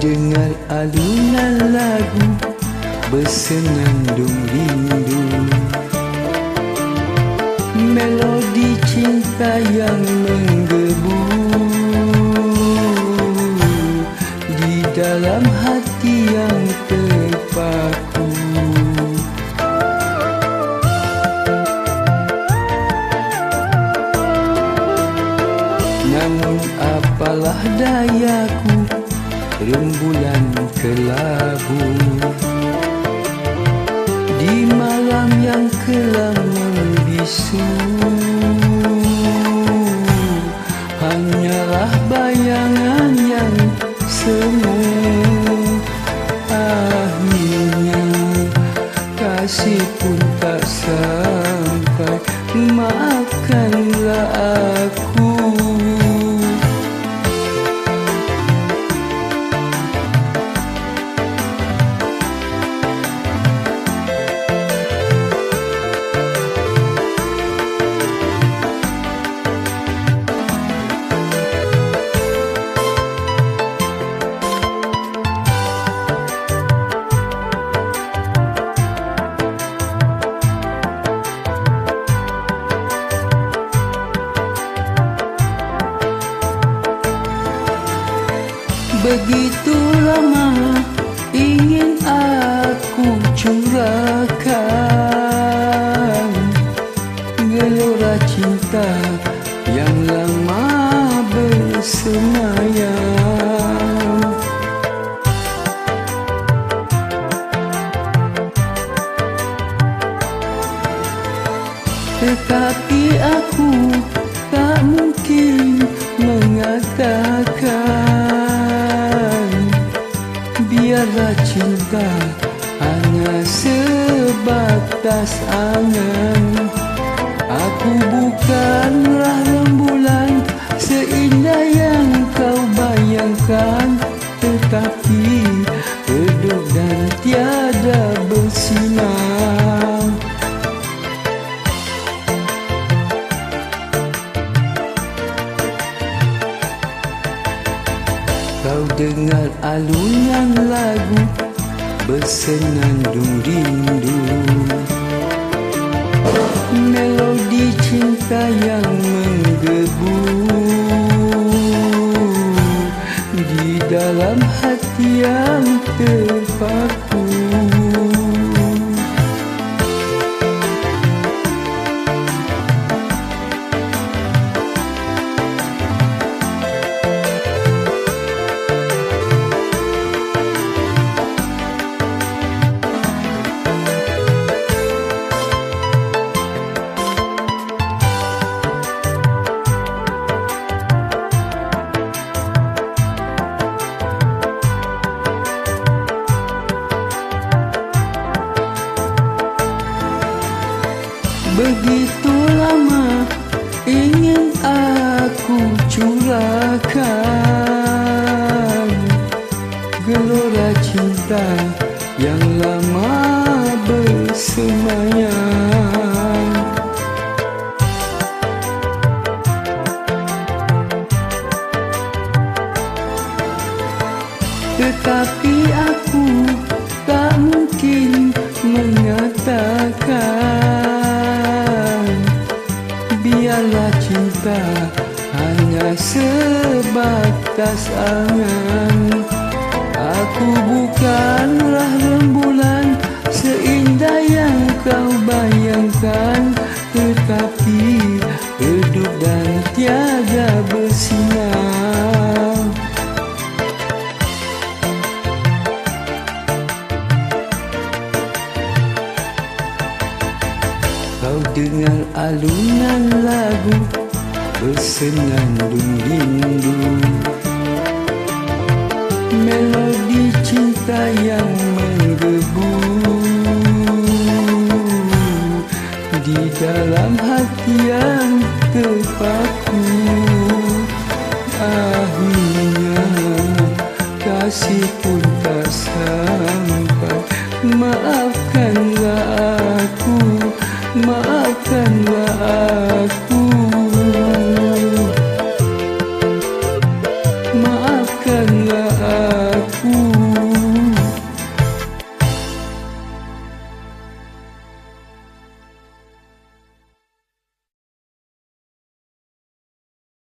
dengar alunan lagu bersenandung rindu. Melodi cinta yang menggebu Di dalam hati yang terpaku. Namun apalah dayaku Rembulan kelabu. Di malam yang kelam membisu Hanyalah bayangan yang semu. Akhirnya kasih pun tak sampai. Maafkanlah Begitu lama ingin aku curahkan sebatas angan Aku bukanlah rembulan seindah yang kau bayangkan Tetapi redup dan tiada bersinar. Kau dengar alunan lagu bersenandung rindu Melodi cinta yang menggebu Di dalam hati yang Begitu lama ingin aku curahkan Gelora cinta yang lama bersemayam. Tetapi aku tak mungkin mengatakan cinta hanya sebatas angan. Aku bukanlah rembulan seindah yang kau bayangkan Tetapi redup dan tiada bersinar. Kau dengar alunan lagu bersenandung rindu Melodi cinta yang menggebu Di dalam hati yang terpaku